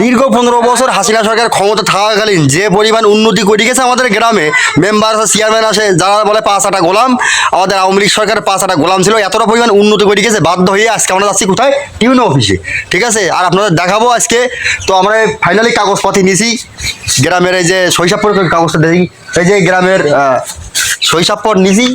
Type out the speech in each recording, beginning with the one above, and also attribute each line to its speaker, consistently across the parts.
Speaker 1: দীর্ঘ পনেরো বছর হাসিনা সরকার ক্ষমতা থাকাকালীন যে পরিমাণ উন্নতি করে গেছে আমাদের গ্রামে মেম্বার আছে চেয়ারম্যান আসে, যারা বলে পাঁচ আটা গোলাম, আমাদের আওয়ামী লীগ সরকার পাঁচ আটা গোলাম ছিল, এতটা পরিমাণ উন্নতি করে গেছে, বাধ্য হয়ে আজকে আমরা যাচ্ছি কোথায়? টিউনো অফিসে ঠিক আছে? আর আপনাদের দেখাবো আজকে। তো আমরা ফাইনালি কাগজপাতি নিছি। গ্রামের এই যে শৈশবপুর কাগজটা দেখি। এই যে গ্রামের শৈশবপর নিছি।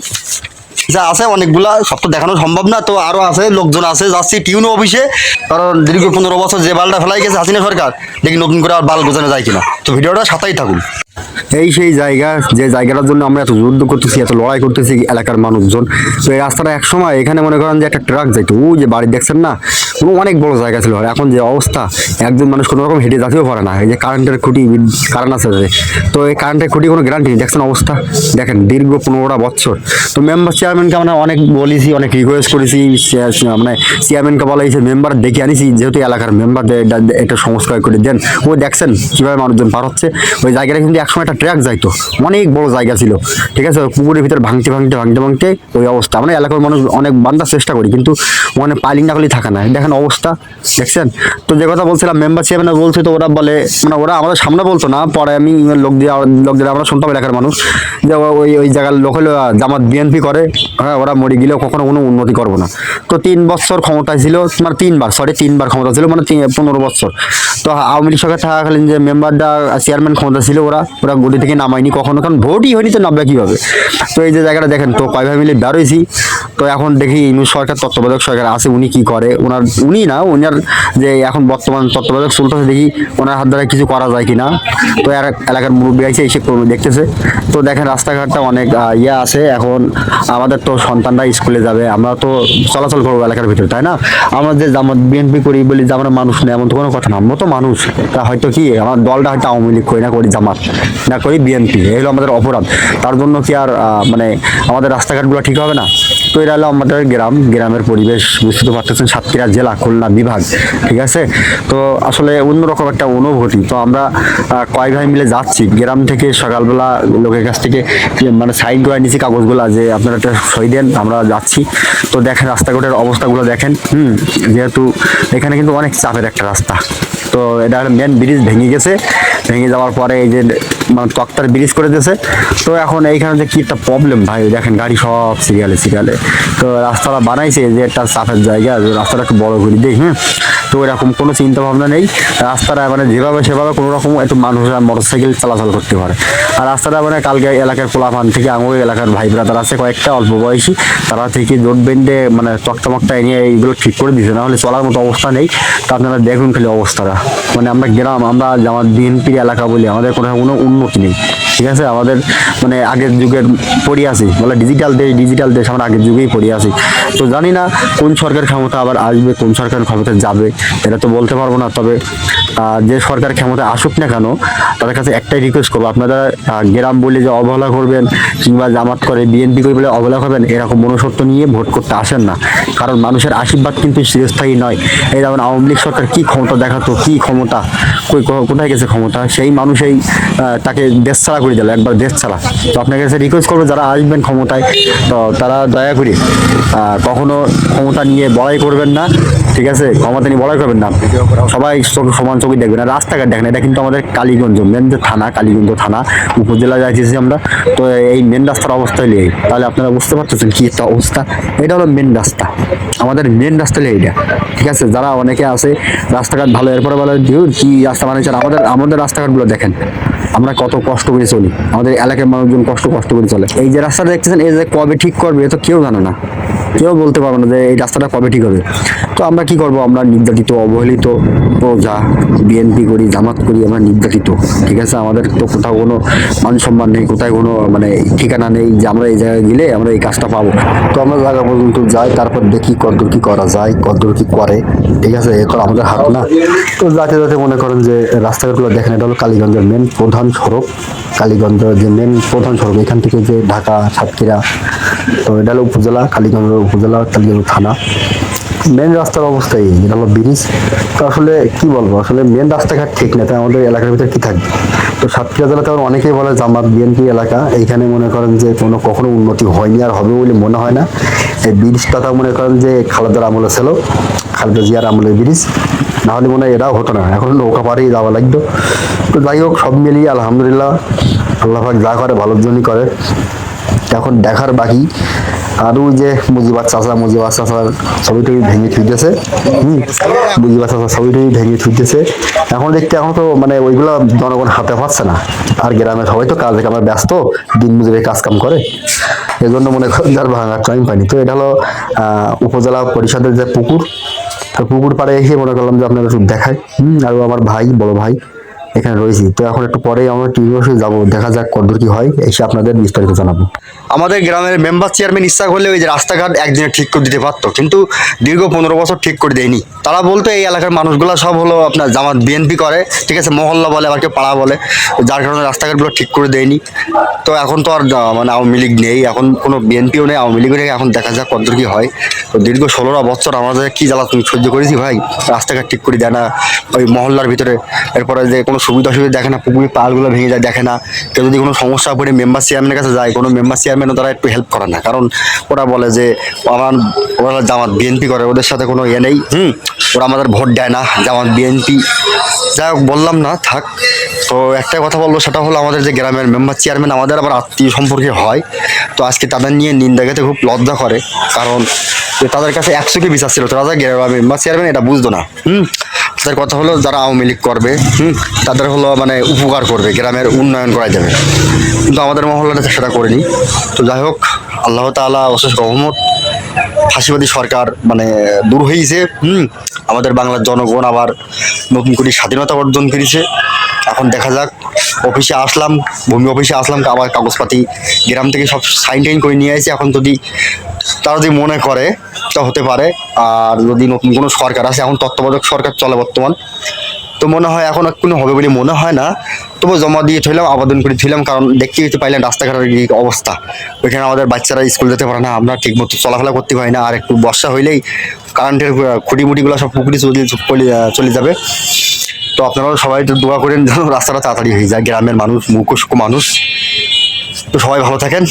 Speaker 1: যা আছে অনেকগুলা, সব তো দেখানো সম্ভব না, তো আরও আছে, লোকজন আছে, যাচ্ছি টিউন অফিসে। কারণ দীর্ঘ পনেরো বছর যে বালটা ফেলাই গেছে হাসিনা সরকার, দেখি নতুন করে আর বাল গোছানো যায় কিনা। তো ভিডিওটা সাথেই থাকুন। এই সেই জায়গা, যে জায়গাটার জন্য আমরা এত যুদ্ধ করতেছি, এত লড়াই করতেছি এলাকার মানুষজন, তো এই রাস্তাটা এক সময় এখানে মনে করেন যে একটা ট্রাক যাইতো, ওই যে বাড়ি দেখছেন না? পুরো অনেক বড় জায়গা ছিল এখন যে অবস্থা, একজন মানুষ কোনো রকম হেঁটে যাতেও পারে না। এই যে কারেন্টের খুঁটি কারেন্ট আছে তো এই কারেন্টের খুঁটি কোনো গ্যারান্টি নেই, দেখছেন অবস্থা? দেখেন, দীর্ঘ পনেরোটা বছর। তো মেম্বার চেয়ারম্যানকে আমরা অনেক বলেছি, অনেক রিকোয়েস্ট করেছি মানে চেয়ারম্যানকে বলা হয়েছে মেম্বার ডেকে আনিছি যেহেতু এলাকার মেম্বার একটা সংস্কার করে দেন। ও দেখছেন কীভাবে মানুষজন পার হচ্ছে। ওই জায়গাটা কিন্তু একসময় একটা ট্র্যাক যাইতো, অনেক বড় জায়গা ছিল, ঠিক আছে? ওই পুকুরের ভিতরে ভাঙতে ভাঙতে ভাঙতে ভাঙতে ওই অবস্থা। আমরা এলাকার মানুষ অনেক বান্ধার চেষ্টা করি, কিন্তু ওখানে পাইলিং না করলেই থাকা না। দেখেন অবস্থা, দেখছেন? তো যে কথা বলছিলাম মেম্বার চেয়ারম্যান বলছে তো, ওরা বলে মানে ওরা আমাদের সামনে বলতো না, পরে আমি লোক দিয়ে লোক দিয়ে আমরা শুনতাম এলাকার মানুষ। যে ওই ওই জায়গার লোক হলো জামাত বিএনপি করে হ্যাঁ ওরা মরে গেলেও কখনো কোনো উন্নতি করব না। তো তিন বছর ক্ষমতায় ছিল মানে তিনবার সরি তিনবার ক্ষমতা ছিল মানে পনেরো বছর। তো আওয়ামী লীগ সরকার থাকাকালীন যে মেম্বারটা চেয়ারম্যান ক্ষমতা ছিল, ওরা ওরা গদি থেকে নামায়নি কখনো, কারণ ভোটই হয়নি তো নামবে কীভাবে? তো এই যে জায়গাটা দেখেন, তো কয় ভাই মিলে বেরোইছি। তো এখন দেখি ইনু সরকার, তত্ত্বাবধায়ক সরকার আছে, উনি কি করে? ওনার উনি না ওনার যে এখন বর্তমান তত্ত্বাবধায়ক চলতেছে, দেখি ওনার হাত দ্বারা কিছু করা যায় কিনা। তো এলাকার মুরব্বী আছে এসে দেখতেছে। তো দেখেন রাস্তাঘাটটা অনেক ইয়ে আছে। এখন আমাদের তো সন্তানরা স্কুলে যাবে। আমরা তো চলাচল করব এলাকার ভিতরে তাই না? আমরা যে বিএনপি করি বলি যে আমরা মানুষ না এমন তো কোনো কথা না। আমরা তো মানুষ। তা হয়তো কি আমার দলটা হয়তো আওয়ামী লীগ করি না করি জামাত। না করি বিএনপি এই হলো আমাদের অপরাধ। তার জন্য কি আর মানে আমাদের রাস্তাঘাটগুলো ঠিক হবে না? তো এটা হলো আমাদের গ্রাম গ্রামের পরিবেশ বুঝতে পারতেছেন সাতক্ষীরা জেলা খুলনা বিভাগ ঠিক আছে? তো আসলে অন্যরকম একটা অনুভূতি। তো আমরা আহ, কয় ভাই মিলে যাচ্ছি। গ্রাম থেকে সকালবেলা লোকের কাছ থেকে যে মানে সাইন করে নিয়েছি কাগজগুলো যে আপনারা একটা সই দেন, আমরা যাচ্ছি। তো দেখেন রাস্তাঘাটের অবস্থাগুলো দেখেন। হুম, যেহেতু এখানে কিন্তু অনেক চাপের একটা রাস্তা। তো এটা মেন ব্রিজ ভেঙে গেছে। ভেঙে যাওয়ার পরে এই যে মানে তক্তার ব্রিজ করে দিয়েছে। তো এখন এইখানে যে কি একটা প্রবলেম ভাই, দেখেন গাড়ি সব সিরিয়ালে সিরিয়ালে। তো রাস্তাটা বানাইছে যে একটা চাপের জায়গা রাস্তাটা একটু বড় করে দিই হ্যাঁ তো এরকম কোনো চিন্তা ভাবনা নেই। রাস্তাটা মানে যেভাবে সেভাবে কোনো রকম একটু মানুষরা মোটর সাইকেল চলাচল করতে পারে। আর রাস্তাটা মানে কালকে এলাকার পোলাপান থেকে আঙুল এলাকার ভাই ব্রাদার আছে, কয়েকটা অল্প বয়সী। তারা থেকে জোট বেন্ডে মানে তক্তা মক্তা এনে এইগুলো ঠিক করে দিছে না হলে চলার মতো অবস্থা নেই। তা আপনারা দেখুন খালি অবস্থাটা। মানে আমরা গ্রাম, আমরা আমার বিএনপির এলাকা বলি, আমাদের কোনো কোনো উন্নতি নেই। ঠিক আছে? আমাদের মানে আগের যুগের পড়ে আসি বলে ডিজিটাল দেশ ডিজিটাল দেশ আমরা আগের যুগেই পড়ে আসি তো জানি না কোন সরকার ক্ষমতা আবার আসবে, কোন সরকার ক্ষমতা যাবে, এটা তো বলতে পারব না। তবে যে সরকার ক্ষমতা আসুক না কেন, তাদের কাছে একটাই রিকোয়েস্ট করব, আপনারা গ্রাম বলে যে অবহেলা করবেন কিংবা জামাত করে বিএনপি করে বলে অবহেলা করবেন, এরকম মনুষ্যত্ব নিয়ে ভোট করতে আসেন না। কারণ মানুষের আশীর্বাদ কিন্তু চিরস্থায়ী নয়। এই যেমন আওয়ামী লীগ সরকার কী ক্ষমতা দেখাতো, কি ক্ষমতা, কই কোথায় গেছে ক্ষমতা, সেই মানুষই তাকে দেশ ছাড়া করে দিল, একবার দেশ ছাড়া। তো আপনার কাছে রিকোয়েস্ট করব, যারা আসবেন ক্ষমতায়, তো তারা দয়া করে কখনো ক্ষমতা নিয়ে বড়াই করবেন না। ঠিক আছে? ক্ষমতা নিয়ে বড়াই করবেন না। সবাই চোখ- সমান চোখে দেখবেন। আর রাস্তাঘাট দেখেন এটা কিন্তু আমাদের কালীগঞ্জ মেন যে থানা কালীগঞ্জ থানা উপজেলা যাইতেছি আমরা তো এই মেন রাস্তার অবস্থা হলে তাহলে আপনারা বুঝতে পারতেছেন কি একটা অবস্থা। এটা হলো মেন রাস্তা। আমাদের মেন রাস্তা হলো এইটা। ঠিক আছে? যারা অনেকে আছে রাস্তাঘাট ভালো এরপরে বলে "ধুর, কি রাস্তা বানিয়েছেন? আমাদের আমাদের রাস্তাঘাটগুলো দেখেন। আমরা কত কষ্ট করে চলি। আমাদের এলাকার মানুষজন কষ্ট কষ্ট করে চলে। এই যে রাস্তাটা দেখতেছেন এই যে কবে ঠিক করবে এ তো কেউ জানে না। কেউ বলতে পারবে না যে এই রাস্তাটা কবে ঠিক হবে। তো আমরা কি করব? আমরা নির্যাতিত, অবহেলিত প্রজা বিএনপি করি, জামাত করি, আমরা নির্যাতিত। ঠিক আছে? আমাদের তো কোথাও কোনো মান সম্মান নেই, কোথায় কোনো মানে ঠিকানা নেই যে আমরা এই জায়গায় গেলে আমরা এই কাজটা পাবো। তো আমরা জায়গা পর্যন্ত যাই, তারপর দেখি কতদূর কি করা যায়, কতদূর কি করে। ঠিক আছে? এ তো আমাদের হাত না। তো যাতে যাতে মনে করেন যে রাস্তাঘাটগুলো দেখেন, এটা হলো কালীগঞ্জের মেন প্রধান সড়ক। কালীগঞ্জের যে মেন প্রধান সড়ক, এখান থেকে যে ঢাকা, সাতক্ষীরা, তো এটা হলো উপজেলা, কালীগঞ্জ উপজেলা কালীগঞ্জ থানা। মেন রাস্তার অবস্থা এই, যেটা হলো ব্রিজ। তো আসলে কি বলব, আসলে মেন রাস্তাঘাট ঠিক না, তাই আমাদের এলাকার ভিতরে কি থাকবে? তো সাতক্ষীরা জেলাতে আবার অনেকেই বলে জামাত বিএনপি এলাকা, এইখানে মনে করেন যে কোনো কখনো উন্নতি হয়নি আর হবে বলে মনে হয় না। এই ব্রিজটা তা মনে করেন যে খালেদার আমলে ছিল, খালেদা জিয়ার আমলের ব্রিজ। নাহলে মনে হয় এটাও হতো না, এখন নৌকা পাড়েই যাওয়া লাগতো তো যাই হোক, সব মিলিয়ে আলহামদুলিল্লাহ, আল্লাহ যা করে ভালোর জন্যই করে। এখন দেখার বাকি আর ওই যে মুজিবার চাচা মুজিবার চাচার ছবি টবি ভেঙে থুইতেছে হুম মুজিবার চাচার ছবি টবি ভেঙে থুইতেছে এখন দেখতে এখন তো মানে ওইগুলো জনগণ হাতে পাচ্ছে না। আর গ্রামের সবাই তো কাজে কামে ব্যস্ত, দিন মজুরি কাজ কাম করে এই জন্য মনে করেন যার ভাঙার টাইম পাইনি তো এটা হলো উপজেলা পরিষদের যে পুকুর তো পুকুর পাড়ে এসে মনে করলাম যে আপনারা একটু দেখাই। হুম আর আমার ভাই, বড় ভাই এখানে রয়েছি। তো এখন একটু পরেই আমরা টিভি বসে যাব। দেখা যাক কতদূর কি হয়। এসে আপনাদের বিস্তারিত জানাব। আমাদের গ্রামের মেম্বার চেয়ারম্যান ইচ্ছা করলে ওই যে রাস্তাঘাট একদিনে ঠিক করে দিতে পারতো। কিন্তু দীর্ঘ পনেরো বছর ঠিক করে দেয়নি। তারা বলতো, এই এলাকার মানুষগুলো সব হলো আপনার জামাত বিএনপি করে। ঠিক আছে, মহল্লা বলে, আবার কেউ পাড়া বলে। যার কারণে রাস্তাঘাটগুলো ঠিক করে দেয়নি। তো এখন তো আর মানে আওয়ামী লীগ নেই। এখন কোনো বিএনপিও নেই, আওয়ামী লীগও নেই। এখন দেখা যাক কতদূর কি হয়। তো দীর্ঘ ষোলোটা বছর আমাদের কি জ্বালা তুমি সহ্য করেছি ভাই? রাস্তাঘাট ঠিক করে দেয় না। ওই মহল্লার ভিতরে। এরপরে যে কোনো সুবিধা অসুবিধা দেখে না, পুকুরের পাড়গুলো ভেঙে যায়, দেখে না। কেউ যদি কোনো সমস্যা পড়ে মেম্বার চেয়ারম্যানের কাছে যায়, কোনো মেম্বার চেয়ারম্যানও তারা একটু হেল্প করে না। কারণ ওরা বলে যে আমার ওরা জামাত বিএনপি করে, ওদের সাথে কোনো ইয়ে নেই। হুম, ওরা আমাদের ভোট দেয় না, জামাত বিএনপি হোক, বললাম না, থাক। তো একটা কথা বলব, সেটা হলো আমাদের যে গ্রামের মেম্বার চেয়ারম্যান আমাদের আবার আত্মীয় সম্পর্কে হয়। তো আজকে তাদের নিয়ে নিন্দা খেতে খুব লজ্জা করে। কারণ যে তাদের কাছে একশো কে বিচার ছিল তারা গ্রামের মেম্বার চেয়ারম্যান এটা বুঝতো না। হুম তাদের কথা হলো যারা আওয়ামী লীগ করবে, হুম, তাদের হলো মানে উপকার করবে, গ্রামের উন্নয়ন করা যাবে। কিন্তু আমাদের মহল্লাটা সেটা করেনি। তো যাই হোক, আল্লাহ তাআলা অশেষ রহমত, ফাঁসিবাদী সরকার মানে দূর হয়েছে হুম, আমাদের বাংলার জনগণ আবার নতুন করে স্বাধীনতা অর্জন করেছে। এখন দেখা যাক, অফিসে আসলাম, ভূমি অফিসে আসলাম, আবার কাগজপাতি গ্রাম থেকে সব সাইন টাইন করে নিয়ে আসি এখন যদি তারা যদি মনে করে তা হতে পারে। আর যদি নতুন কোনো সরকার আসে, এখন তত্ত্বাবধায়ক সরকার চলে বর্তমান। তো মনে হয় এখন কোনো হবে বলে মনে হয় না। তবু জমা দিয়ে থইলাম, আবেদন করে থইলাম, কারণ দেখতে যেতে পাইলাম রাস্তাঘাটের অবস্থা। ওইখানে আমাদের বাচ্চারা স্কুল যেতে পারে না, আমরা ঠিক মতো চলাফেরা করতে পারি না, আর একটু বর্ষা হইলেই কারেন্টের খুঁটি মুটিগুলো সব পুকুরে চলে যাবে। তো আপনারাও সবাই একটু দোয়া করেন যেন রাস্তাটা তাড়াতাড়ি হয়ে যায়, গ্রামের মানুষ মুখোশ মানুষ। তো সবাই ভালো থাকেন।